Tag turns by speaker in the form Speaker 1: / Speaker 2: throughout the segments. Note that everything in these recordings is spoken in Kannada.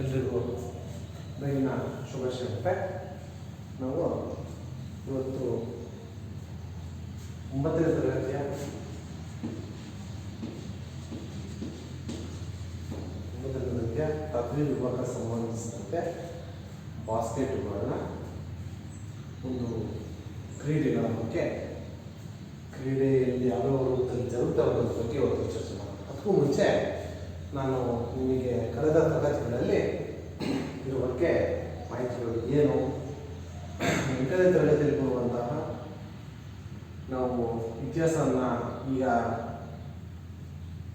Speaker 1: ಎಲ್ರಿಗೂ ಬೆಳಗಿನ ಶುಭಾಶಯತೆ ನಾವು ಇವತ್ತು ಒಂಬತ್ತನೇ ತರಗತಿಯ ಒಂಬತ್ತನೇ ತರಗತಿಯ ಪದವಿ ವಿಭಾಗ ಸಂಬಂಧಿಸಿದಂತೆ ಬಾಸ್ಕೆಟ್ಬಾಲ್ನ ಒಂದು ಕ್ರೀಡೆಗಳ ಬಗ್ಗೆ, ಕ್ರೀಡೆಯಲ್ಲಿ ಯಾವ್ಯಾವ ರೂಪದಲ್ಲಿ ಅನ್ನೋದ್ರ ಬಗ್ಗೆ ಇವತ್ತು ಚರ್ಚೆ ಮಾಡೋಣ. ಅದಕ್ಕೂ ಮುಂಚೆ ನಾನು ನಿಮಗೆ ಕಳೆದ ತರಗತಿಗಳಲ್ಲಿ ಬಗ್ಗೆ ಮಾಹಿತಿಗಳು ಏನು? ಎಂಟನೇ ತರಗತಿಯಲ್ಲಿ ಬರುವಂತಹ ನಾವು ಇತಿಹಾಸವನ್ನು ಈಗ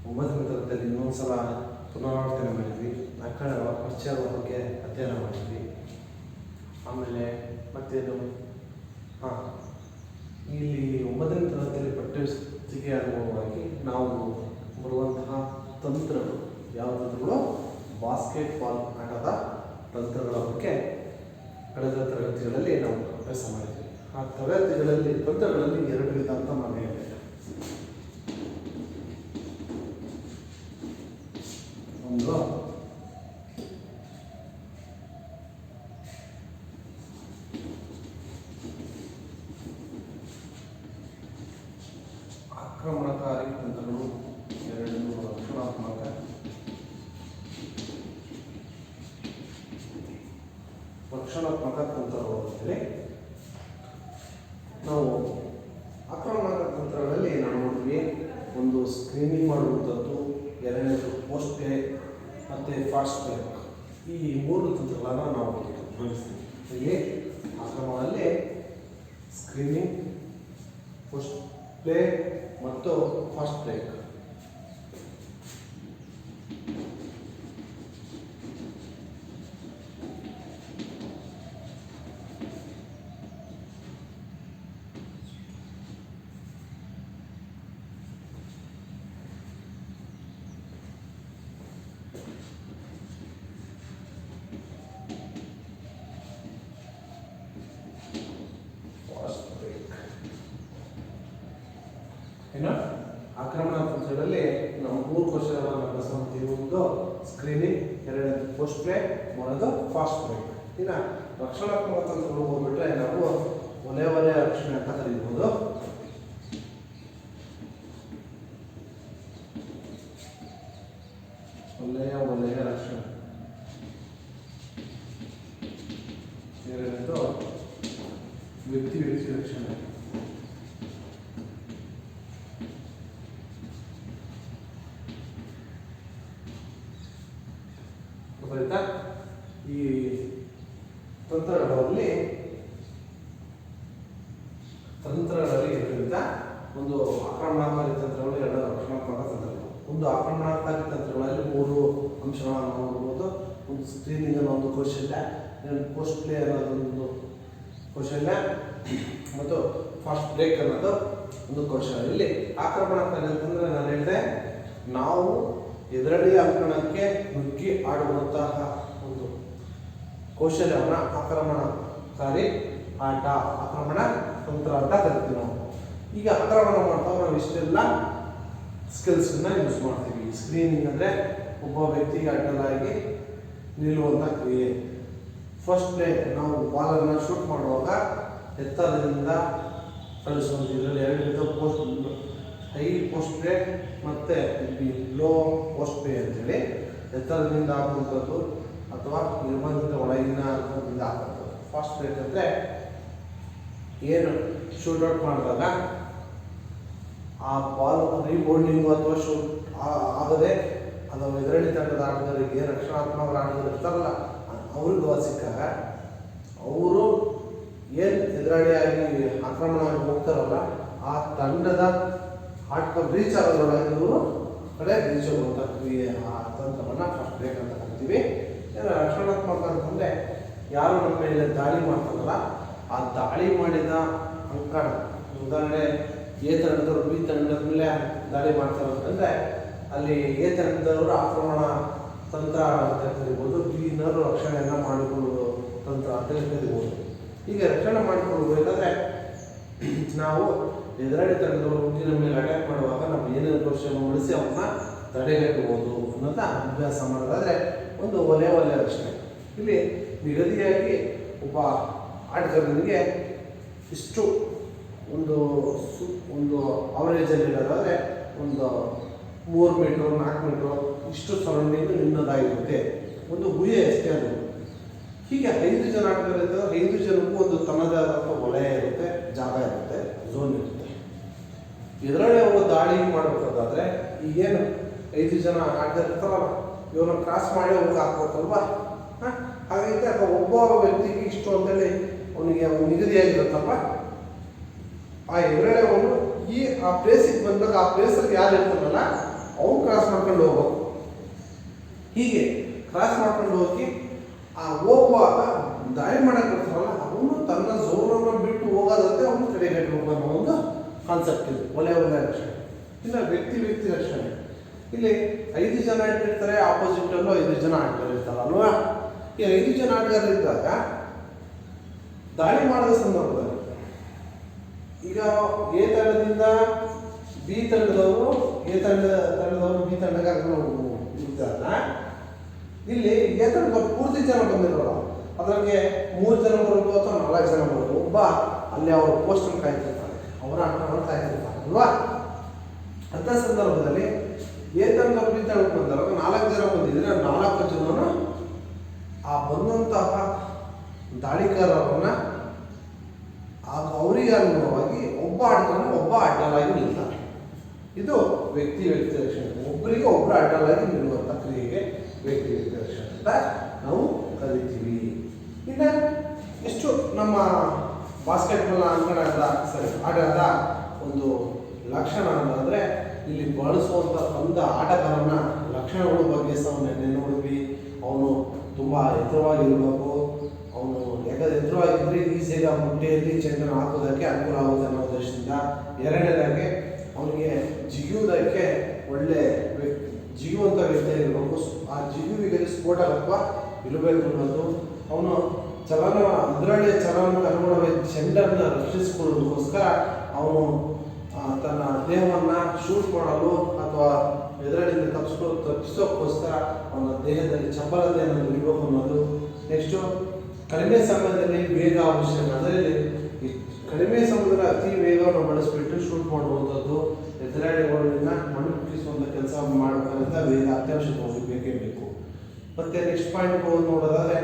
Speaker 1: ಒಂಬತ್ತನೇ ತರಗತಿಯಲ್ಲಿ ಇನ್ನೊಂದು ಸಲ ಪುನರಾವರ್ತನೆ ಮಾಡಿದ್ವಿ. ಮಕ್ಕಳ ಪರಿಚಯದ ಬಗ್ಗೆ ಅಧ್ಯಯನ ಮಾಡಿದ್ವಿ. ಆಮೇಲೆ ಮತ್ತೇನು? ಹಾಂ. ಇಲ್ಲಿ ಒಂಬತ್ತನೇ ತರಗತಿಯಲ್ಲಿ ಪಠ್ಯಪುಸ್ತಕ ಅನುಭವವಾಗಿ ನಾವು ಬರುವಂತಹ ತಂತ್ರಗಳು ಯಾವ ತಂತ್ರಗಳು ಬಾಸ್ಕೆಟ್ಬಾಲ್ ಆಟದ ತಂತ್ರಗಳ ಬಗ್ಗೆ ಕಳೆದ ತರಗತಿಗಳಲ್ಲಿ ನಾವು ಅಭ್ಯಾಸ ಮಾಡಿದ್ವಿ. ಆ ತರಗತಿಗಳಲ್ಲಿ ತಂತ್ರಗಳಲ್ಲಿ ಎರಡು ವಿಧ ಅಂತ ಹೇಳಿದೆ ಒಂದು, ಆಕ್ರಮಣಕಾರಿ ತಂತ್ರಗಳು ರಕ್ಷಣಾತ್ಮಕ ತಂತ್ರಗಳು ಅಂತೇಳಿ ನಾವು ಆಕ್ರಮಣಾತ್ಮಕ ತಂತ್ರಗಳಲ್ಲಿ ನಾವು ನೋಡಿದ್ವಿ, ಒಂದು ಸ್ಕ್ರೀನಿಂಗ್ ಮಾಡುವಂಥದ್ದು, ಎರಡನೇದು ಪೋಸ್ಟ್ ಪೇ ಮತ್ತು ಫಾಸ್ಟ್ ಪೇ ಈ ಮೂರು ತಂತ್ರಗಳನ್ನು ನಾವು ಗಮನಿಸ್ತೀವಿ. ಆಕ್ರಮಣದಲ್ಲಿ ಸ್ಕ್ರೀನಿಂಗ್ ಪೋಸ್ಟ್ ಪ್ಲೇ ಮತ್ತು ಫಾಸ್ಟ್ ಬ್ರೇಕ್ ಫಾಸ್ಟ್ ಬ್ರೇಕ್ ಏನು ಆಕ್ರಮಣ ನಮ್ಮ ಮೂರು ಅಭ್ಯಾಸ ಮಾಡ್ತೀವಿ ಒಂದು ಸ್ಕ್ರೀನಿಂಗ್ ಎರಡನೇದು ಪೋಸ್ಟ್ ಪ್ಲೇ ಮೂರನೇದು ಫಾಸ್ಟ್ ಬ್ರೇಕ್ ಇನ್ನು ರಕ್ಷಣಾತ್ಮಕ ತಂತ್ರಗಳು ಹೋಗ್ಬಿಟ್ರೆ ನಾವು ಒಲೆ ಒಲೆ ರಕ್ಷಣೆ ಅಂತ ಕರೀಬೋದು. ಒಲೆಯ ಒಲೆಯ ರಕ್ಷಣೆ. ಎರಡನೇದು ವ್ಯಕ್ತಿ ವ್ಯಕ್ತಿ ರಕ್ಷಣೆ ಗೊತ್ತಾಯ್ತಾ ಈ ತಂತ್ರಗಳಲ್ಲಿ ತಂತ್ರಗಳಲ್ಲಿ ಇರೋದ್ರಿಂದ ಒಂದು ಆಕ್ರಮಣಕಾರಿ ತಂತ್ರಗಳು ಎರಡು ರಕ್ಷಣಾತ್ಮಕ ತಂತ್ರಗಳು ಒಂದು ಆಕ್ರಮಣಕಾರಿ ತಂತ್ರಗಳಲ್ಲಿ ಮೂರು ಅಂಶಗಳನ್ನು ನೋಡ್ಬೋದು ಒಂದು ಸ್ಕ್ರೀನಿಂಗ್ ಅನ್ನೋ ಒಂದು ಕೌಶಲ್ಯ ಇನ್ನೊಂದು ಪೋಸ್ಟ್ ಪ್ಲೇ ಅನ್ನೋದೊಂದು ಕೌಶಲ್ಯ ಮತ್ತು ಫಾಸ್ಟ್ ಬ್ರೇಕ್ ಅನ್ನೋದು ಒಂದು ಕೌಶಲ್ಯ ಇಲ್ಲಿ ಆಕ್ರಮಣಕಾರಿ ಅಂತಂದ್ರೆ ನಾನು ಹೇಳಿದೆ ನಾವು ಎದುರಡಿ ಅಂಕಣಕ್ಕೆ ನುಗ್ಗಿ ಆಡುವಂತಹ ಒಂದು ಕೌಶಲ್ಯವನ್ನು ಆಕ್ರಮಣಕಾರಿ ಆಟ, ಆಕ್ರಮಣ ತಂತ್ರ ಅಂತ ಕರಿತೀವಿ ನಾವು. ಈಗ ಆಕ್ರಮಣ ಮಾಡ್ತಾ ನಾವು ಇಷ್ಟೆಲ್ಲ ಸ್ಕಿಲ್ಸನ್ನ ಯೂಸ್ ಮಾಡ್ತೀವಿ. ಸ್ಕ್ರೀನಿಂಗ್ ಅಂದರೆ ಒಬ್ಬ ವ್ಯಕ್ತಿಗೆ ಅಡ್ಡಲಾಗಿ ನಿಲ್ಲುವಂಥ ಕ್ರಿಯೆ. ಫಸ್ಟ್ ಪ್ಲೇ ನಾವು ಬಾಲನ್ನು ಶೂಟ್ ಮಾಡುವಾಗ ಎತ್ತರದಿಂದ ಕಳಿಸುವಂಥ ಇದರಲ್ಲಿ ಎರಡು ವಿಧ ಪೋಸ್ಟ್ ಹೈ ಪೋಸ್ಟ್ ಪೇ ಮತ್ತು ಲೋ ಪೋಸ್ಟ್ ಪೇ ಅಂತೇಳಿ ಎತ್ತರದಿಂದ ಹಾಕುವಂಥದ್ದು ಅಥವಾ ನಿರ್ಬಂಧಿತ ಒಳಗಿನ ಹಂತದಿಂದ ಹಾಕುವಂಥದ್ದು. ಫಾಸ್ಟ್ ರೇಟ್ ಅಂದರೆ ಏನು ಔಟ್ ಮಾಡಿದಾಗ ಆ ಬಾಲ್ ರೀಬೋಲ್ಡಿಂಗು ಅಥವಾ ಶೂಟ್ ಆಗದೆ ಅಥವಾ ಎದುರಳಿ ತಂಡದ ಆಟಗಾರರಿಗೆ ರಕ್ಷಣಾತ್ಮಕ ಆಟಗಾರರು ಇರ್ತಾರಲ್ಲ, ಅವ್ರಿಗೆ ಬಾಲ್ ಸಿಕ್ಕಾಗ ಅವರು ಏನು ಎದುರಾಳಿಯಾಗಿ ಆಕ್ರಮಣ ಆಗಿ ಹೋಗ್ತಾರಲ್ಲ, ಆ ತಂಡದ ಆಟ ರೀಚ್ ಆಗೋದ್ರೊಳಗೆ ಇವರು ಕಡೆ ರೀಚ್ ಆಗುವಂಥ ಕ್ರಿಯೆ, ಆ ತಂತ್ರವನ್ನು ಫಸ್ಟ್ ಬೇಕಂತ ಕರಿತೀವಿ. ರಕ್ಷಣಾತ್ಮಕ ಅಂತಂದರೆ ಯಾರು ನಮ್ಮ ಮೇಲೆ ದಾಳಿ ಮಾಡ್ತಾರಲ್ಲ, ಆ ದಾಳಿ ಮಾಡಿದ ಅಂಕಣ, ಉದಾಹರಣೆ ಎ ತಂಡದವರು ಬಿ ತಂಡದ ಮೇಲೆ ದಾಳಿ ಮಾಡ್ತಾರೆ ಅಂತಂದರೆ, ಅಲ್ಲಿ ಎ ತಂಡದವರು ಆಕ್ರಮಣ ತಂತ್ರ ಅಂತ ಕರಿಬೋದು ಬಿನವರು ರಕ್ಷಣೆಯನ್ನು ಮಾಡಿಕೊಳ್ಳುವ ತಂತ್ರ ಅಂತ ಕರಿಬೋದು ಈಗ ರಕ್ಷಣೆ ಮಾಡಿಕೊಳ್ಳಬೇಕಾದ್ರೆ ನಾವು ಎದುರಾಳಿ ತಂಡದವರು ಹುಟ್ಟಿನ ಮೇಲೆ ಅಟ್ಯಾಕ್ ಮಾಡುವಾಗ ನಾವು ಏನೇನು ಕೌಶಲ್ಯ ಉಳಿಸಿ ಅವನ್ನ ತಡೆಗಟ್ಟಬಹುದು ಅನ್ನೋದ ಅಭ್ಯಾಸ ಮಾಡೋದಾದ್ರೆ ಒಂದು ಒಲೆ ಒಲೆ ರಕ್ಷಣೆ ಇಲ್ಲಿ ನಿಗದಿಯಾಗಿ ಒಬ್ಬ ಆಟಗಾರನಿಗೆ ಇಷ್ಟು ಒಂದು ಸು, ಒಂದು ಅವರೇಜಲ್ಲಿ ಇಡೋದಾದ್ರೆ ಒಂದು ಮೂರು ಮೀಟ್ರು ನಾಲ್ಕು ಮೀಟ್ರು ಇಷ್ಟು ಸರೌಂಡಿಂಗ್ ನಿನ್ನದಾಗಿರುತ್ತೆ. ಒಂದು ಗುಹೆ ಅಷ್ಟೇ ಅದು. ಹೀಗೆ ಐದು ಜನ ಆಟಗಾರ ಇರ್ತಾರೆ, ಐದು ಜನಕ್ಕೂ ಒಂದು ತನ್ನದೇ ಆದಂಥ ವಲಯ ಇರುತ್ತೆ, ಜಾಗ ಇರುತ್ತೆ ಝೋನ್ ಇರುತ್ತೆ. ಇದರೊಳಗೆ ಅವರು ದಾಳಿ ಮಾಡಬೇಕಾದ್ರೆ ಈಗೇನು ಐದು ಜನ ಆಡ್ತಿರ್ತಾರಲ್ಲ ಇವ್ರನ್ನ ಕ್ರಾಸ್ ಮಾಡಿ ಅವ್ರಿಗೆ ಹಾಕ್ಬೇಕಲ್ವಾ? ಹಾಂ? ಹಾಗಾಗಿ ಅಥವಾ ಒಬ್ಬ ವ್ಯಕ್ತಿಗೆ ಇಷ್ಟು ಅಂತೇಳಿ ಅವನಿಗೆ ಅವ್ನು ನಿಗದಿಯಾಗಿರುತ್ತಲ್ವ ಆ ಎದುರಾಳಿ ಅವನು ಈ ಆ ಪ್ಲೇಸಿಗೆ ಬಂದಾಗ ಆ ಪ್ಲೇಸಲ್ಲಿ ಯಾರು ಇರ್ತಾರಲ್ಲ ಅವನು ಕ್ರಾಸ್ ಮಾಡ್ಕೊಂಡು ಹೋಗ್ಬೇಕು. ಹೀಗೆ ಕ್ರಾಸ್ ಮಾಡ್ಕೊಂಡು ಹೋಗಿ ಆ ಹೋಗುವಾಗ ದಾಳಿ ಮಾಡಕ್ಕೆ ಬರ್ತಾರಲ್ಲ, ಅವನು ತನ್ನ ಝೋನನ್ನು ಬಿಟ್ಟು ಹೋಗೋದಂತೆ ಅವನು ಕಡೆಗಟ್ಟಿ ಹೋಗೋ ಅನ್ನೋ ಒಂದು ಕಾನ್ಸೆಪ್ಟ್ ಇದೆ, ಒಲೆ ಒಲೆ ರಕ್ಷಣೆ. ಇಲ್ಲ ವ್ಯಕ್ತಿ ವ್ಯಕ್ತಿ ರಕ್ಷಣೆ. ಇಲ್ಲಿ ಐದು ಜನ ಇಟ್ಟಿರ್ತಾರೆ ಆಪೋಸಿಟಲ್ಲೂ ಐದು ಜನ ಆಟಗಾರ ಇರ್ತಾರಲ್ವಾ ಈ ಐದು ಜನ ಆಟಗಾರ ಇದ್ದಾಗ ದಾಳಿ ಮಾಡಿದ ಸಂದರ್ಭದಲ್ಲಿ ಈಗ ಎ ತಂಡದಿಂದ ಬಿ ತಂಡದವರು, ಎ ತಂಡ ತಂಡದವರು, ಬಿ ತಂಡಕ್ಕೆ ಕರ್ಕೊಂಡು ಇಲ್ಲಿ ಎ ತಂಡ ಪೂರ್ತಿ ಜನ ಬಂದಿರೋಲ್ಲ. ಅದಕ್ಕೆ ಮೂರು ಜನ ಬರೋದು ಅಥವಾ ನಾಲ್ಕು ಜನ ಬರೋದು ಒಬ್ಬ, ಅಲ್ಲಿ ಅವರು ಪೋಸ್ಟನ್ನು ಕಾಯ್ತಿರ್ತಾರೆ ಅವರ ಹೊರತಾ ಕಾಯ್ತಿರ್ತಾರೆ ಅಲ್ವಾ? ಅಂಥ ಸಂದರ್ಭದಲ್ಲಿ ಏತನ್ನ ಕುರಿತ ಬಂದಾಗ ನಾಲ್ಕು ಜನ ಬಂದಿದ್ರೆ ನಾಲ್ಕು ಜನನು ಆ ಬಂದಂತಹ ದಾಳಿಕಾರರನ್ನ ಆ ಅವರಿಗೆ ಅನುಗುಣವಾಗಿ ಒಬ್ಬ ಆಟಗಾರನ ಒಬ್ಬ ಅಡ್ಡಲಾಗಿ ನಿಲ್ತಾರೆ. ಇದು ವ್ಯಕ್ತಿ ವ್ಯಕ್ತಿ ರಕ್ಷಣೆ ಒಬ್ಬರಿಗೆ ಒಬ್ಬರು ಅಡ್ಡಲಾಗಿ ನಿಲ್ಲುವಂಥ ಕ್ರಿಯೆಗೆ ವ್ಯಕ್ತಿ ವ್ಯಕ್ತಿ ರಕ್ಷಣೆ ಅಂತ ನಾವು ಕರಿತೀವಿ. ಇನ್ನು ಎಷ್ಟು ನಮ್ಮ ಬಾಸ್ಕೆಟ್ಬಾಲ್ ಅಂಕಣದ ಸರಿ ಆಟದ ಒಂದು ಲಕ್ಷಣ ಅಂತಂದರೆ ಇಲ್ಲಿ ಬಳಸುವಂಥ ಒಂದು ಆಟಗಾರನ ಲಕ್ಷಣಗಳ ಬಗ್ಗೆ ಸಹ ನೆನ್ನೆ ನೋಡಿದ್ವಿ. ಅವನು ತುಂಬ ಎತ್ತರವಾಗಿರಬೇಕು. ಅವನು ಯಾಕಂದ್ರೆ ಎತ್ತರವಾಗಿದ್ದರೆ ಈಸಿಯಾಗಿ ಆ ಮುಟ್ಟೆಯಲ್ಲಿ ಚೆಂಡನ್ನು ಹಾಕೋದಕ್ಕೆ ಅನುಕೂಲ ಆಗುತ್ತೆ ಅನ್ನೋ ಉದ್ದೇಶದಿಂದ ಎರಡನೇದಾಗಿ ಅವನಿಗೆ ಜಿಗಿಯುವುದಕ್ಕೆ ಒಳ್ಳೆ ವ್ಯಕ್ತಿ ಜಿಗುವಂಥ ವ್ಯಕ್ತಿ ಇರಬೇಕು ಆ ಜಿಗುವಿಗೆ ಸ್ಫೋಟಕತ್ವ ಇರಬೇಕು ಅನ್ನೋದು. ಅವನು ಚಲನ ಅದರಲ್ಲೇ ಚಲನಕ್ಕೆ ಅನುಗುಣವಾಗಿ ಚೆಂಡನ್ನು ರಕ್ಷಿಸಿಕೊಳ್ಳೋದಕ್ಕೋಸ್ಕರ ಅವನು ತನ್ನ ದೇಹವನ್ನು ಶೂಟ್ ಮಾಡಲು ಅಥವಾ ಎದುರಡಿಯಿಂದ ತಪ್ಪಿಸ್ಕೊ, ತಪ್ಪಿಸೋಕ್ಕೋಸ್ಕರ ಅವನ ದೇಹದಲ್ಲಿ ಚಪಲತೆಯನ್ನು ಇರಬೇಕು ಅನ್ನೋದು ನೆಕ್ಸ್ಟು ಕಡಿಮೆ ಸಮಯದಲ್ಲಿ ವೇಗ ಅವಶ್ಯಕ. ಅದರಲ್ಲಿ ಕಡಿಮೆ ಸಮಯದಲ್ಲಿ ಅತಿ ವೇಗವನ್ನು ಬಳಸಿಬಿಟ್ಟು ಶೂಟ್ ಮಾಡುವಂಥದ್ದು ಎದುರಾಳಿಗಳನ್ನ ಮಣ್ಣು ಮುಟ್ಟಿಸುವಂಥ ಕೆಲಸ ಮಾಡಬೇಕಂತ ವೇಗ ಅತ್ಯವಶ್ಯಕವಾಗಿ ಬೇಕೇ ಬೇಕು. ಮತ್ತೆ ನೆಕ್ಸ್ಟ್ ಪಾಯಿಂಟ್ ನೋಡೋದಾದ್ರೆ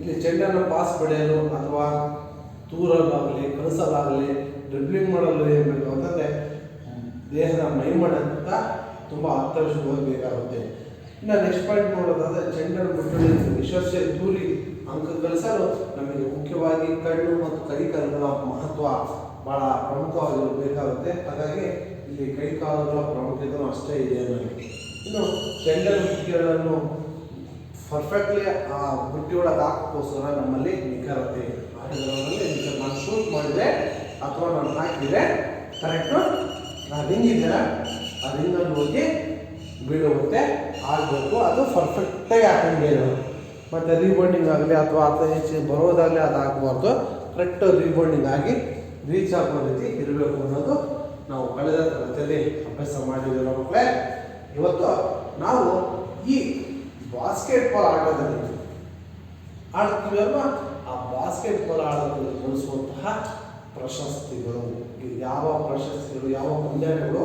Speaker 1: ಇಲ್ಲಿ ಚೆಂಡನ್ನು ಪಾಸ್ ಪಡೆಯಲು ಅಥವಾ ತೂರಲಾಗಲಿ ಕಳಿಸಲಾಗಲಿ ಡ್ರಿಬ್ಲಿಂಗ್ ಮಾಡಲು ಏನು ಅಂತಂದರೆ ದೇಹದ ಮೈಮಡಂತ ತುಂಬ ಅತ್ಯವಶ್ಯಕವಾಗಿ ಬೇಕಾಗುತ್ತೆ. ಇನ್ನು ನೆಕ್ಸ್ಟ್ ಪಾಯಿಂಟ್ ನೋಡೋದಾದ್ರೆ ಚೆಂಡನ್ನು ಮುಟ್ಟಲು ಯಶಸ್ವಿ ತೂರಿ ಅಂಕ ಗಳಿಸಲು ನಮಗೆ ಮುಖ್ಯವಾಗಿ ಕಣ್ಣು ಮತ್ತು ಕೈಕಾಲುಗಳ ಮಹತ್ವ ಭಾಳ ಪ್ರಮುಖವಾಗಿರಬೇಕಾಗುತ್ತೆ ಹಾಗಾಗಿ ಇಲ್ಲಿ ಕೈಕಾಲುಗಳ ಪ್ರಾಮುಖ್ಯತೆ ಅಷ್ಟೇ ಇದೆ ನನಗೆ ಇನ್ನು ಚೆಂಡನ್ನು ಪರ್ಫೆಕ್ಟ್ಲಿ ಆ ಬುಟ್ಟಿ ಒಳಗೆ ನಮ್ಮಲ್ಲಿ ನಿಖರತೆ ಇದೆ. ನಾನು ಶೂಟ್ ಮಾಡಿದೆ ಅಥವಾ ನಾನು ಹಾಕಿದರೆ ಕರೆಕ್ಟು ನಾನು ಹಿಂಗಿದ್ದೀರ ಆ ರಿಂಗಲ್ಲಿ ಹೋಗಿ ಬೀಳುವಂತೆ ಆಗಬೇಕು. ಅದು ಪರ್ಫೆಕ್ಟಾಗಿ ಹಾಕಂಗೆ ಇರೋದು. ಮತ್ತು ರೀಬೌಂಡಿಂಗ್ ಆಗಲಿ ಅಥವಾ ಅಥವಾ ಹೆಚ್ಚು ಬರೋದಾಗಲಿ ಅದು ಆಗಬಾರ್ದು. ಕರೆಕ್ಟ್ ರೀಬೌಂಡಿಂಗ್ ಆಗಿ ರೀಚ್ ಆಗೋ ರೀತಿ ಇರಬೇಕು ಅನ್ನೋದು ನಾವು ಕಳೆದ ತರಗತಿಯಲ್ಲಿ ಅಭ್ಯಾಸ ಮಾಡಿದ್ದೀವಿ ಮಕ್ಕಳೇ ಇವತ್ತು ನಾವು ಈ ಬಾಸ್ಕೆಟ್ ಬಾಲ್ ಆಟದಲ್ಲಿ. ಆಡ್ತೀವಿ ಅಲ್ವಾ ಆ ಬಾಸ್ಕೆಟ್ ಬಾಲ್ ಆಟದಲ್ಲಿ ಬಳಸುವಂತಹ ಪ್ರಶಸ್ತಿಗಳು ಯಾವ ಪ್ರಶಸ್ತಿಗಳು, ಯಾವ ಪಂದ್ಯಗಳು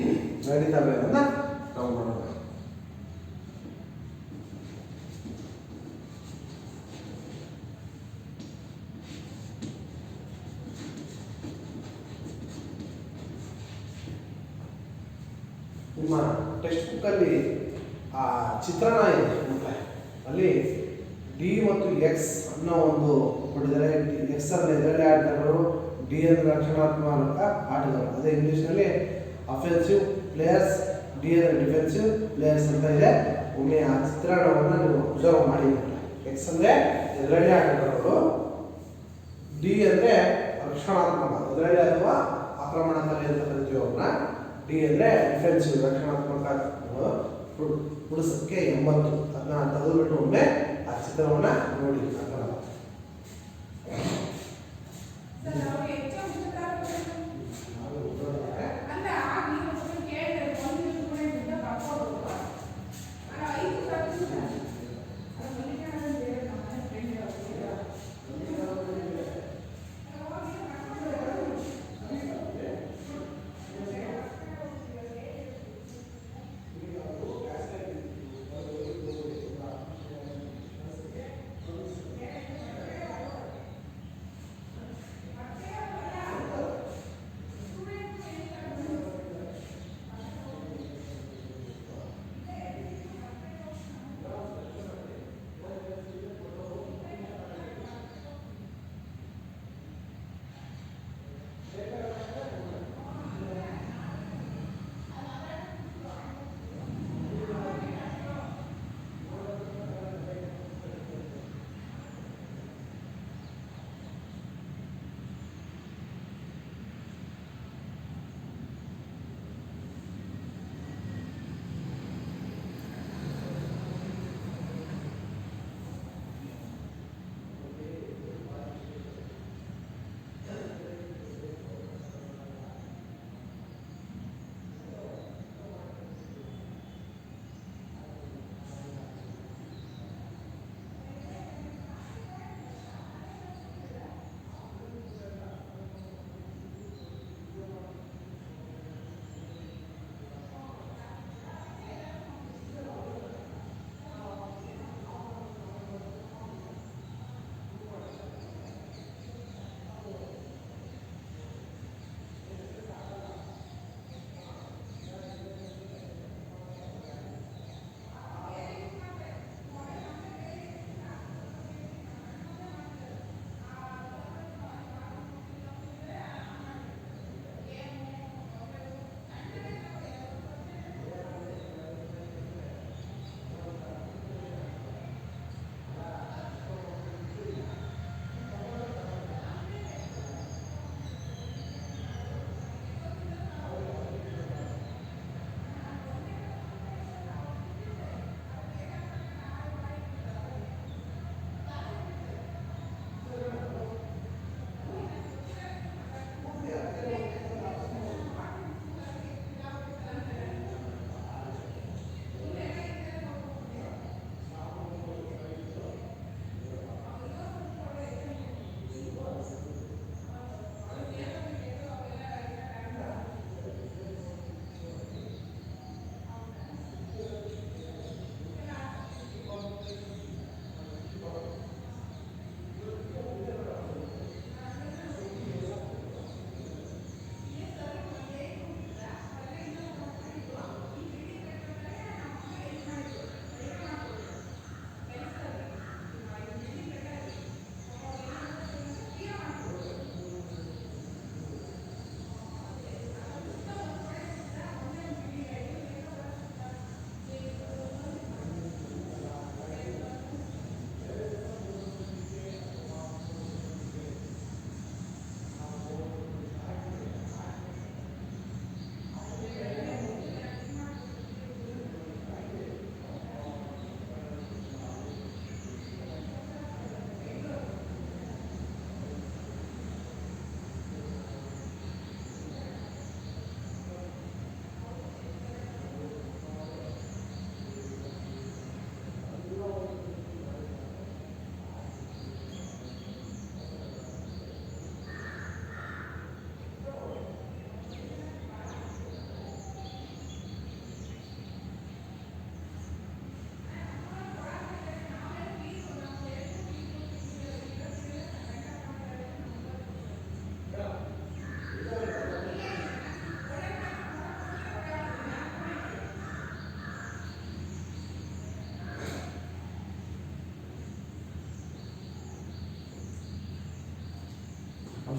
Speaker 1: ನಡೀತವೆ ಅಂತ ನಾವು ನೋಡೋಣ. ನಿಮ್ಮ ಟೆಕ್ಸ್ಟ್ ಬುಕ್ಕಲ್ಲಿ ಆ ಚಿತ್ರಣ ಇದೆ ಅಲ್ಲಿ ಡಿ ಮತ್ತು ಎಕ್ಸ್ ಅನ್ನೋ ಒಂದು ಕೊಟ್ಟಿದ್ದಾರೆ ಎಕ್ಸ್ ಅಂದರೆ ಎದುರಡೆ ಆಟಗಾರರು ಡಿ ಅಂದರೆ ರಕ್ಷಣಾತ್ಮಕ ಆಟಗಾರರು ಅದೇ ಇಂಗ್ಲೀಷ್ನಲ್ಲಿ ಅಫೆನ್ಸಿವ್ ಪ್ಲೇಯರ್ಸ್ ಡಿ ಅಂದರೆ ಡಿಫೆನ್ಸಿವ್ ಪ್ಲೇಯರ್ಸ್ ಅಂತ ಇದೆ. ಒಮ್ಮೆ ಆ ಚಿತ್ರಣವನ್ನು ನೀವು ಅಬ್ಸರ್ವ್ ಮಾಡಿ ಎಕ್ಸ್ ಅಂದರೆ ಎದುರಡೆ ಆಟಗಾರರು ಡಿ ಅಂದರೆ ರಕ್ಷಣಾತ್ಮಕ ಎದುರಡೆ ಅಥವಾ ಆಕ್ರಮಣಕಾರಿ ಅಂತ ಕರಿತೀವಿ ಅವ್ರನ್ನ. ಡಿ ಅಂದರೆ ಡಿಫೆನ್ಸಿವ್ ರಕ್ಷಣಾತ್ಮಕ. ಉಳಿಸೋಕ್ಕೆ ಎಂಬತ್ತು. ಅದನ್ನ ತೆಗೆದುಬಿಟ್ಟು ಒಮ್ಮೆ ಆ ಚಿತ್ರವನ್ನು ನೋಡಿ.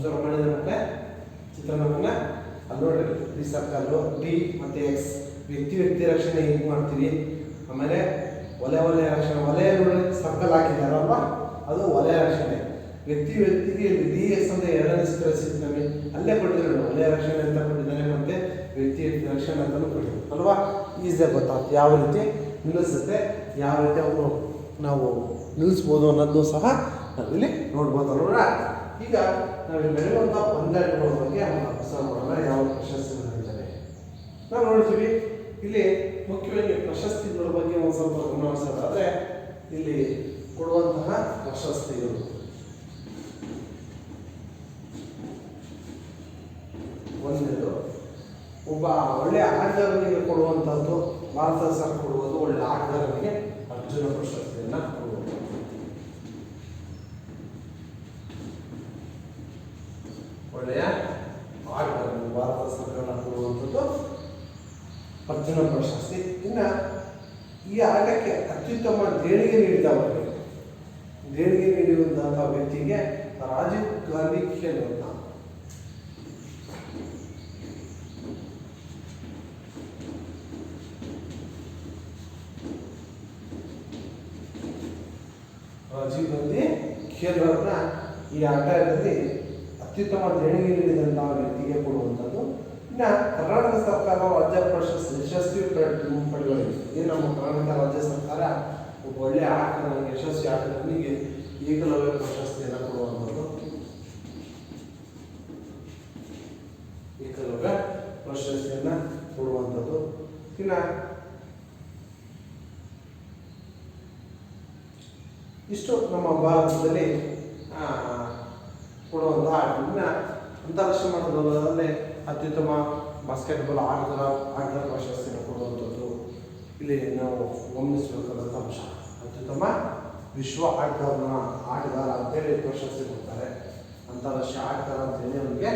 Speaker 1: ಅಬ್ಸರ್ವ್ ಮಾಡಿದರೆ ಮತ್ತೆ ಚಿತ್ರಣವನ್ನು ಅಲ್ಲಿ ನೋಡ್ರಿ. ಡಿ ಸರ್ಕಲ್ಲು ಡಿ ಮತ್ತು ಎಕ್ಸ್ ವ್ಯಕ್ತಿ ವ್ಯಕ್ತಿ ರಕ್ಷಣೆ ಹೇಗೆ ಮಾಡ್ತೀವಿ ಆಮೇಲೆ ಒಲೆ ಒಲೆ ರಕ್ಷಣೆ. ಒಲೆ ನೋಡಿ ಸರ್ಕಲ್ ಹಾಕಿದಾರಲ್ವ ಅದು ಒಲೆ ರಕ್ಷಣೆ. ವ್ಯಕ್ತಿ, ವ್ಯಕ್ತಿಗೆ ಡಿ ಎಕ್ಸ್ ಅಂತ ಎರಡನೇ ಚಿತ್ರ ನಮಗೆ. ಅಲ್ಲೇ ಕೊಟ್ಟಿದ್ರು ಒಲೆ ರಕ್ಷಣೆ ಅಂತ ಕೊಟ್ಟಿದ್ದಾನೆ ಮತ್ತೆ ವ್ಯಕ್ತಿ ವ್ಯಕ್ತಿ ರಕ್ಷಣೆ ಅಂತಲೂ ಕೊಟ್ಟಿದ್ರು ಅಲ್ವಾ? ಈಸಿಯಾಗಿ ಗೊತ್ತಾಗ್ತದೆ ಯಾವ ರೀತಿ ನಿಲ್ಲಿಸುತ್ತೆ, ಯಾವ ರೀತಿ ಅವನು ನಾವು ನಿಲ್ಲಿಸ್ಬೋದು ಅನ್ನೋದು ಸಹ ನಾವಿಲ್ಲಿ ನೋಡ್ಬೋದಲ್ವ ಈಗ ನಾವು ಬೆಳೆಯುವಂಥ ಪಂದ್ಯಗಳ ಬಗ್ಗೆ ಮಾಡೋಣ ಯಾವ ಪ್ರಶಸ್ತಿ ನಡೀತಾರೆ ನಾವು ನೋಡ್ತೀವಿ, ಇಲ್ಲಿ ಮುಖ್ಯವಾಗಿ ಪ್ರಶಸ್ತಿಗಳ ಬಗ್ಗೆ ಒಂದು ಸ್ವಲ್ಪ ಗಮನಿಸೋದಾದ್ರೆ ಇಲ್ಲಿ ಕೊಡುವಂತಹ ಪ್ರಶಸ್ತಿಗಳು. ಒಂದೆರಡು. ಒಬ್ಬ ಒಳ್ಳೆ ಆಟಗಾರನಿಗೆ ಕೊಡುವಂಥದ್ದು ಭಾರತ ಸರ್ಕಾರ ಕೊಡುವುದು ಒಳ್ಳೆ ಆಟಗಾರನಿಗೆ ಅರ್ಜುನ ಪ್ರಶಸ್ತಿಯನ್ನ ಕೊಡುವುದು ಒಳ್ಳೆಯ ಆಟಗಾರನಿಗೆ ಭಾರತ ಸರ್ಕಾರ ಕೊಡುವಂಥದ್ದು ಅರ್ಜುನ ಪ್ರಶಸ್ತಿ ಇನ್ನು ಈ ಆಟಕ್ಕೆ ಅತ್ಯುತ್ತಮ ದೇಣಿಗೆ ನೀಡಿದವರಿಗೆ ದೇಣಿಗೆ ನೀಡಿದಂತಹ ರಾಜೀವ್ ಗಾಂಧಿ ಖೇಲ್ ರತ್ನ ರಾಜೀವ್ ಗಾಂಧಿ ಖೇಲ್ ರತ್ನ ಈ ಆಟದಲ್ಲಿ ಅತ್ಯುತ್ತಮ ದೇಣಿಗೆ ನೀಡಿದಂತಹ ವ್ಯಕ್ತಿಗೆ ಕೊಡುವಂಥದ್ದು. ಇನ್ನು ಕರ್ನಾಟಕ ಸರ್ಕಾರ ರಾಜ್ಯ ಪ್ರಶಸ್ತಿ ಯಶಸ್ವಿ ಪಡೆಯಲಿದೆ ಏನು ನಮ್ಮ ಕರ್ನಾಟಕ ರಾಜ್ಯ ಸರ್ಕಾರ ಒಬ್ಬ ಒಳ್ಳೆಯ ಆಟಗಾರನಿಗೆ, ಯಶಸ್ವಿ ಆಟಗಾರನಿಗೆ ಏಕಲವ್ಯ ಪ್ರಶಸ್ತಿಯನ್ನು ಕೊಡುವಂಥದ್ದು ಏಕಲವ್ಯ ಪ್ರಶಸ್ತಿಯನ್ನು ಕೊಡುವಂಥದ್ದು ಇನ್ನು ಇಷ್ಟು ನಮ್ಮ ಭಾರತದಲ್ಲಿ ಕೊಡುವಂಥ ಆಟ ಇನ್ನು ಅಂತಾರಾಷ್ಟ್ರೀಯ ಮಟ್ಟದಲ್ಲಿ ಅತ್ಯುತ್ತಮ ಬಾಸ್ಕೆಟ್ಬಾಲ್ ಆಟದ ಆಟದ ಪ್ರಶಸ್ತಿಯನ್ನು ಕೊಡುವಂಥದ್ದು ಇಲ್ಲಿ ನಾವು ಗಮನಿಸಬೇಕಾದಂಥ ಅಂಶ ಅತ್ಯುತ್ತಮ ವಿಶ್ವ ಆಟಗಾರನ ಆಟಗಾರ ಅಂತೇಳಿ ಪ್ರಶಸ್ತಿ ಕೊಡ್ತಾರೆ ಅಂತಾರಾಷ್ಟ್ರೀಯ ಆಟಗಾರ ಅಂತೇಳಿ ಅವರಿಗೆ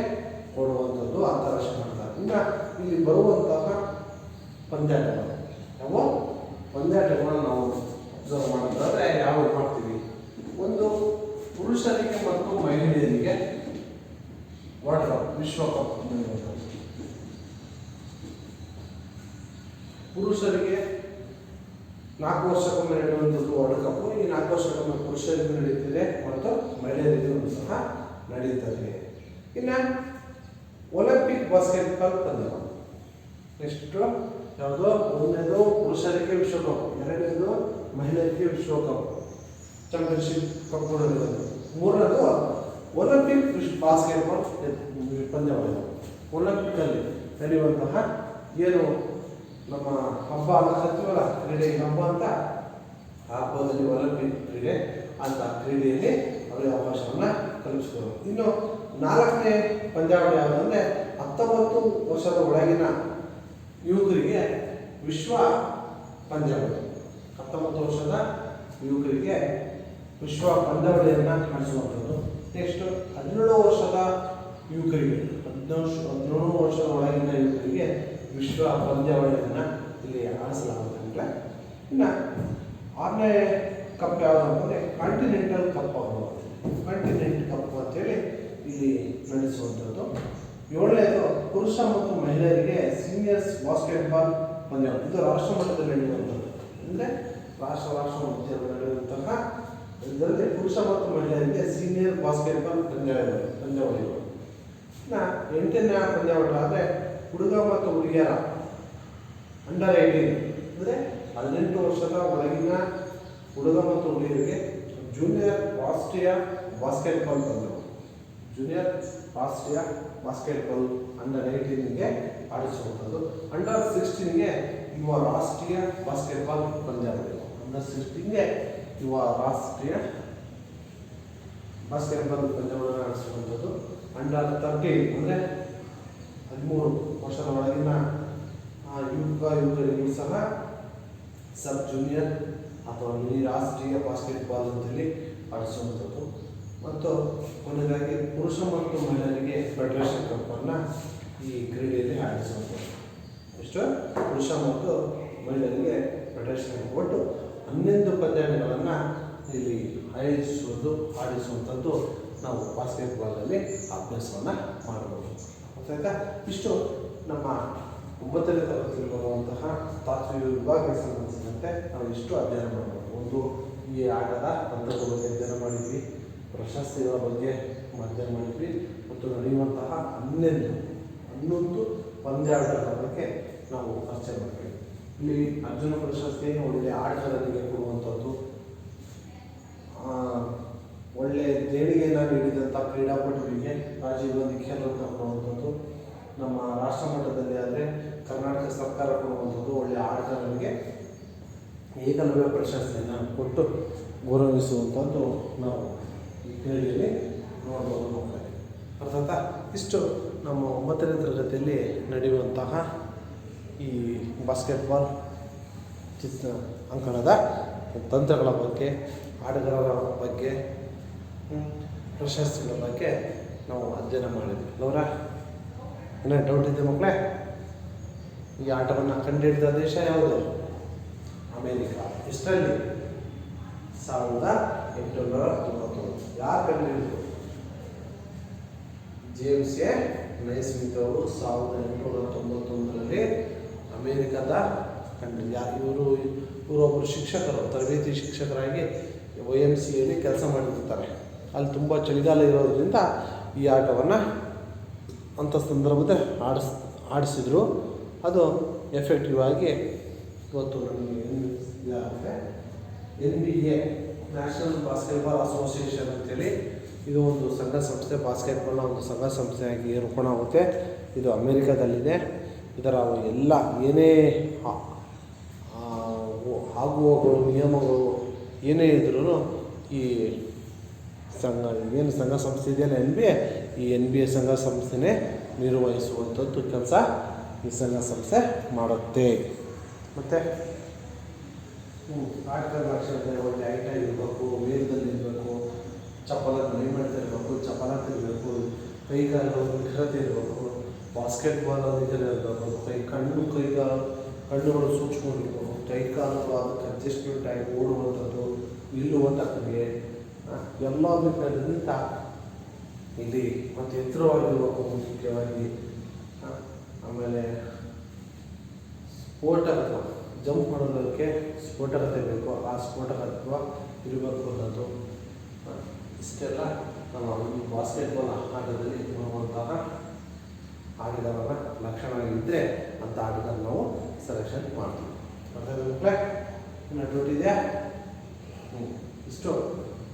Speaker 1: ಕೊಡುವಂಥದ್ದು ಅಂತಾರಾಷ್ಟ್ರೀಯ ಮಟ್ಟದ ಇನ್ನು ಇಲ್ಲಿ ಬರುವಂತಹ ಪಂದ್ಯಾಟಗಳು ನಾವು ಪಂದ್ಯಾಟಗಳನ್ನು ನಾವು ಅಬ್ಸರ್ವ್ ಮಾಡೋದಾದ್ರೆ ಯಾವ ಮಾಡ್ತೀವಿ? ಒಂದು ಪುರುಷರಿಗೆ ಮತ್ತು ಮಹಿಳೆಯರಿಗೆ ಕಪ್ ವಿಶ್ವಕಪ್ ಪುರುಷರಿಗೆ ನಾಲ್ಕು ವರ್ಷಕ್ಕೊಮ್ಮೆ ನಡೆಯುವಂಥದ್ದು ವರ್ಲ್ಡ್ ಕಪ್ ಈ ನಾಲ್ಕು ವರ್ಷಕ್ಕೊಮ್ಮೆ ಪುರುಷರಿಗೂ ನಡೆಯುತ್ತಿದೆ ಮತ್ತು ಮಹಿಳೆಯರಿಗೂ ಸಹ ನಡೆಯುತ್ತದೆ ಇನ್ನು ಒಲಿಂಪಿಕ್ ಬಾಸ್ಕೆಟ್ಬಾಲ್ ಪಂದ್ಯ. ನೆಕ್ಸ್ಟ್ ಯಾವುದೋ? ಒಂದನೇದು ಪುರುಷರಿಗೆ ವಿಶ್ವಕಪ್, ಎರಡನೇದು ಮಹಿಳೆಯರಿಗೆ ವಿಶ್ವಕಪ್ ಚಾಂಪಿಯನ್ಶಿಪ್ ಕಪ್ ಮೂರನೇದು ಒಲಿಂಪಿಕ್ ಬಾಸ್ಕೆಟ್ಬಾಲ್ ಪಂದ್ಯವಾಗಿದೆ ಒಲಿಂಪಿಕಲ್ಲಿ ನಡೆಯುವಂತಹ ಏನು ನಮ್ಮ ಹಬ್ಬ ಅಂತ ಕರಿತೀವಲ್ಲ, ಕ್ರೀಡೆ ಹಬ್ಬ ಅಂತ? ಆ ಹಬ್ಬದಲ್ಲಿ ಒಲಿಂಪಿಕ್ ಕ್ರೀಡೆ, ಅಂತ ಕ್ರೀಡೆಯಲ್ಲಿ ಅವರಿಗೆ ಅವಕಾಶವನ್ನು ಕಲ್ಪಿಸಿದರು ಇನ್ನು ನಾಲ್ಕನೇ ಪಂದ್ಯಾವಳಿ ಯಾವುದಂದ್ರೆ ಹತ್ತೊಂಬತ್ತು ವರ್ಷದ ಒಳಗಿನ ಯುವಕರಿಗೆ ವಿಶ್ವ ಪಂದ್ಯಾವಳಿ. ಹತ್ತೊಂಬತ್ತು ವರ್ಷದ ಯುವಕರಿಗೆ ವಿಶ್ವ ಪಂದ್ಯಾವಳಿಯನ್ನು ನಡೆಸುವಂಥದ್ದು ನೆಕ್ಸ್ಟ್ ಹದಿನೇಳು ವರ್ಷದ ಯುವಕರಿಗೆ, ಹದಿನೇಳು ಹದಿನೇಳು ವರ್ಷದ ಒಳಗಿನ ಯುವಕರಿಗೆ ವಿಶ್ವ ಪಂದ್ಯಾವಳಿಯನ್ನು ಇಲ್ಲಿ ಆಡಿಸಲಾಗುತ್ತೆ ಅಂದರೆ ಇನ್ನು ಆರನೇ ಕಪ್ ಯಾವುದು ಅಂದರೆ ಕಾಂಟಿನೆಂಟಲ್ ಕಪ್ ಅವರು. ಕಾಂಟಿನೆಂಟ್ ಕಪ್ ಅಂತೇಳಿ ಇಲ್ಲಿ ನಡೆಸುವಂಥದ್ದು. ಏಳನೇದು ಪುರುಷ ಮತ್ತು ಮಹಿಳೆಯರಿಗೆ ಸೀನಿಯರ್ಸ್ ಬಾಸ್ಕೆಟ್ಬಾಲ್ ಪಂದ್ಯಾವಳಿ ಇದು ರಾಷ್ಟ್ರ ಮಟ್ಟದಲ್ಲಿ ನಡೆಯುವಂಥದ್ದು. ಅಂದರೆ ರಾಷ್ಟ್ರ ರಾಷ್ಟ್ರ ಮಟ್ಟದಲ್ಲಿ ನಡೆಯುವಂತಹ ಇದರಲ್ಲಿ ಪುರುಷ ಮತ್ತು ಮಹಿಳೆಯರಿಗೆ ಸೀನಿಯರ್ ಬಾಸ್ಕೆಟ್ಬಾಲ್ ಪಂದ್ಯಾವಳಿ. ಪಂದ್ಯಾವಳಿಗಳು ಇನ್ನು ಎಂಟನೇ ಪಂದ್ಯಾವಳಿ ಆದರೆ ಹುಡುಗ ಮತ್ತು ಹುಡುಗಿಯರ ಅಂಡರ್ ಏಯ್ಟೀನ್ ಅಂದರೆ ಹದಿನೆಂಟು ವರ್ಷದ ಒಳಗಿನ ಹುಡುಗ ಮತ್ತು ಹುಡುಗಿಯರಿಗೆ ಜೂನಿಯರ್ ರಾಷ್ಟ್ರೀಯ ಬಾಸ್ಕೆಟ್ಬಾಲ್ ಪಂದ್ಯ. ಜೂನಿಯರ್ ರಾಷ್ಟ್ರೀಯ ಬಾಸ್ಕೆಟ್ಬಾಲ್ ಅಂಡರ್ ಏಯ್ಟೀನ್ಗೆ ಆಡಿಸುವಂಥದ್ದು. ಅಂಡರ್ ಸಿಕ್ಸ್ಟೀನ್ಗೆ ಯುವ ರಾಷ್ಟ್ರೀಯ ಬಾಸ್ಕೆಟ್ಬಾಲ್ ಪಂದ್ಯಾವಳಿ ಅಂಡರ್ ಸಿಕ್ಸ್ಟೀನ್ಗೆ ಯುವ ರಾಷ್ಟ್ರೀಯ ಬಾಸ್ಕೆಟ್ಬಾಲ್ ಪಂದ್ಯಾವಳಿ ಆಡಿಸುವಂಥದ್ದು. ಅಂಡರ್ ತರ್ಟೀನ್ ಅಂದರೆ ಹದಿಮೂರು ವರ್ಷದ ಒಳಗಿನ ಯುವಕ ಯುವಕರಿಗೂ ಸಹ ಸಬ್ ಜೂನಿಯರ್ ಅಥವಾ ಮಿನಿ ರಾಷ್ಟ್ರೀಯ ಬಾಸ್ಕೆಟ್ಬಾಲ್ ಅಂತೇಳಿ ಆಡಿಸುವಂಥದ್ದು. ಮತ್ತು ಕೊನೆಯದಾಗಿ ಪುರುಷ ಮತ್ತು ಮಹಿಳೆಯರಿಗೆ ಫೆಡರೇಷನ್ ಕಪ್ಪನ್ನು ಈ ಕ್ರೀಡೆಯಲ್ಲಿ ಆಡಿಸುವಂಥದ್ದು ಇಷ್ಟು ಪುರುಷ ಮತ್ತು ಮಹಿಳೆಯರಿಗೆ ಫೆಡರೇಷನ್ ಕೊಟ್ಟು ಹನ್ನೊಂದು ಪಂದ್ಯಾಟಗಳನ್ನು ಇಲ್ಲಿ ಆಯೋಜಿಸುವುದು, ಆಡಿಸುವಂಥದ್ದು ನಾವು ಬಾಸ್ಕೆಟ್ಬಾಲಲ್ಲಿ ಅಭ್ಯಾಸವನ್ನು ಮಾಡಬಹುದು. ಗೊತ್ತಾಯ್ತಾ ಇಷ್ಟು ನಮ್ಮ ಒಂಬತ್ತನೇ ತರಗತಿಯಲ್ಲಿ ಬರುವಂತಹ ತಾತ್ವಿಕ ವಿಭಾಗಕ್ಕೆ ಸಂಬಂಧಿಸಿದಂತೆ ನಾವು ಇಷ್ಟು ಅಧ್ಯಯನ ಮಾಡಬಹುದು? ಒಂದು ಈ ಆಟದ ತಂತ್ರದ ಬಗ್ಗೆ ಅಧ್ಯಯನ ಮಾಡಿದ್ವಿ? ಪ್ರಶಸ್ತಿಗಳ ಬಗ್ಗೆ ಅಧ್ಯಯನ ಮಾಡಿದ್ವಿ ಮತ್ತು ನಡೆಯುವಂತಹ ಹನ್ನೊಂದು ಹನ್ನೊಂದು ಪಂದ್ಯಾಟಗಳ ಬಗ್ಗೆ ನಾವು ಚರ್ಚೆ ಮಾಡ್ತೀವಿ. ಇಲ್ಲಿ ಅರ್ಜುನ ಪ್ರಶಸ್ತಿ ಒಳ್ಳೆಯ ಆಟಗಾರರಿಗೆ ಕೊಡುವಂಥದ್ದು. ಒಳ್ಳೆಯ ದೇಣಿಗೆಯನ್ನು ನೀಡಿದಂಥ ಕ್ರೀಡಾಪಟುಗಳಿಗೆ ರಾಜೀವ್ ಗಾಂಧಿ ಖೇಲ್ ಕೊಡುವಂಥದ್ದು. ನಮ್ಮ ರಾಷ್ಟ್ರ ಮಟ್ಟದಲ್ಲಿ ಆದರೆ ಕರ್ನಾಟಕ ಸರ್ಕಾರ ಕೊಡುವಂಥದ್ದು ಒಳ್ಳೆಯ ಆಟಗಾರರಿಗೆ ಏಕಲವ್ಯ ಪ್ರಶಸ್ತಿಯನ್ನು ಕೊಟ್ಟು ಗೌರವಿಸುವಂಥದ್ದು ನಾವು ಕೇಳಿಯಲ್ಲಿ ನೋಡ್ಬೋದು ಮಕ್ಕಳೇ. ಅರ್ಥಾತ ಇಷ್ಟು ನಮ್ಮ ಒಂಬತ್ತನೇ ತರಗತಿಯಲ್ಲಿ ನಡೆಯುವಂತಹ ಈ ಬಾಸ್ಕೆಟ್ಬಾಲ್ ಚಿತ್ರ ಅಂಕಣದ ತಂತ್ರಗಳ ಬಗ್ಗೆ, ಆಟಗಾರರ ಬಗ್ಗೆ ಪ್ರಶಸ್ತಿಗಳ ಬಗ್ಗೆ ನಾವು ಅಧ್ಯಯನ ಮಾಡಿದ್ವಿ. ಅವರ ಏನೇ ಡೌಟ್ ಇದೆ ಮಕ್ಕಳೇ? ಈ ಆಟವನ್ನು ಕಂಡುಹಿಡಿದ ದೇಶ ಯಾವುದು? ಅಮೇರಿಕಾ. ಎಷ್ಟರಲ್ಲಿ? ಸಾವಿರದ ಎಂಟುನೂರ ಯಾರು ಕಂಡುಹಿಡಿದ್ರು ಜೇಮ್ಸ್ ಎ ನೈಸ್ಮಿತ್ ಅವರು ಸಾವಿರದ ಎಂಟುನೂರ ತೊಂಬತ್ತೊಂದರಲ್ಲಿ ಅಮೇರಿಕದ ಕಂಡು ಇವರು ಇವರೊಬ್ಬರು ಶಿಕ್ಷಕರು, ತರಬೇತಿ ಶಿಕ್ಷಕರಾಗಿ ಒ ಎಂ ಸಿಯಲ್ಲಿ ಕೆಲಸ ಮಾಡಿರ್ತಾರೆ. ಅಲ್ಲಿ ತುಂಬ ಚಳಿಗಾಲ ಇರೋದ್ರಿಂದ ಈ ಆಟವನ್ನು ಅಂಥ ಸಂದರ್ಭದಲ್ಲಿ ಆಡಿಸ್, ಆಡಿಸಿದ್ರು. ಅದು ಎಫೆಕ್ಟಿವ್ ಆಗಿ ಇವತ್ತು ನಮಗೆ N B A national basketball association ಅಂತೇಳಿ ಇದು ಒಂದು ಸಂಘ ಸಂಸ್ಥೆ ಬಾಸ್ಕೆಟ್ಬಾಲ್ನ ಒಂದು ಸಂಘ ಸಂಸ್ಥೆಯಾಗಿ ರೂಪಣಾಗುತ್ತೆ ಇದು ಅಮೇರಿಕಾದಲ್ಲಿದೆ. ಇದರ ಎಲ್ಲ ಏನೇ ಆಗುವಗಳು ನಿಯಮಗಳು ಏನೇ ಇದ್ರೂ ಈ ಸಂಘ, ಏನು ಸಂಘ ಸಂಸ್ಥೆ ಇದೆಯಲ್ಲ ಎನ್ ಬಿ ಎ ಈ ಎನ್ ಬಿ ಎ ಸಂಘ ಸಂಸ್ಥೆನೇ ನಿರ್ವಹಿಸುವಂಥದ್ದು ಕೆಲಸ ಈ ಸಂಘ ಸಂಸ್ಥೆ ಮಾಡುತ್ತೆ. ಮತ್ತು ಆಟಗಾರ ಭಾಷೆ ಒಳ್ಳೆ ಹೈಟಾಗಿ ಇರಬೇಕು ವೇಗದಲ್ಲಿ ಇರಬೇಕು ಚಪ್ಪಲ ಮೈ ಮಾಡ್ತಾ ಇರಬೇಕು ಚಪಲತೆ ಇರಬೇಕು ಕೈಗಾಲು ನಿಖರತೆ ಇರಬೇಕು ಬಾಸ್ಕೆಟ್ಬಾಲ್ ನಿಖರ ಇರಬೇಕು ಕೈ ಕಣ್ಣು ಕೈಗಾಲು ಕಣ್ಣುಗಳು ಸೂಕ್ಷ್ಮ ಇರಬೇಕು ಕೈ ಕಾಲು ಅದಕ್ಕೆ ಅಡ್ಜಸ್ಟ್ಮೆಂಟ್ ಆಗಿ ಓಡುವಂಥದ್ದು ನಿಲ್ಲುವಂಥ ಆ, ಎಲ್ಲ ಬೇಕಾದ್ರಿಂದ ಇಲ್ಲಿ ಮತ್ತು ಎತ್ತರವಾಗಿರ್ಬೇಕು ಮುಖ್ಯವಾಗಿ ಆಮೇಲೆ ಸ್ಫೋಟಕತ್ವ ಜಂಪ್ ಮಾಡೋದಕ್ಕೆ ಸ್ಫೋಟಕತೆ ಬೇಕು ಆ ಸ್ಫೋಟಕತ್ವ ಇರಬೇಕು ಅನ್ನೋದು ಇಷ್ಟೆಲ್ಲ ನಮ್ಮ ಒಂದು ಬಾಸ್ಕೆಟ್ಬಾಲ್ ಆಟದಲ್ಲಿ ನೋಡುವಂತಹ ಆಟಗಾರರ ಲಕ್ಷಣ ಇದ್ದರೆ ಅಂಥ ಆಟಗಾರ ನಾವು ಸೆಲೆಕ್ಷನ್ ಮಾಡ್ತೀವಿ. ಮಕ್ಕಳೇ? ಇನ್ನು ಡೌಟ್ ಇದೆಯಾ? ಹ್ಞೂ ಇಷ್ಟು.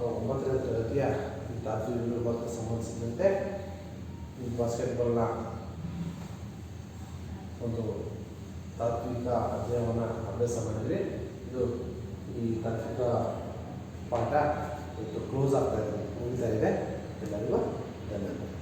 Speaker 1: ಒಂಬತ್ತನೇ ತರಗತಿಯ ರಾತ್ರಿ ವಿಭಾಗಕ್ಕೆ ಸಂಬಂಧಿಸಿದಂತೆ ಈ ಬಾಸ್ಕೆಟ್ಬಾಲ್ನ ಒಂದು ತಾತ್ವಿಕ ಅಧ್ಯಯನವನ್ನು ಅಭ್ಯಾಸ ಮಾಡಿದ್ವಿ ಇದು ಈ ತಾತ್ವಿಕ ಪಾಠ ಇವತ್ತು ಕ್ಲೋಸ್ ಆಗ್ತಾ ಇದೆ. ಮುಗಿತಾ ಇದೆ. ಎಲ್ಲರಿಗೂ ಧನ್ಯವಾದ.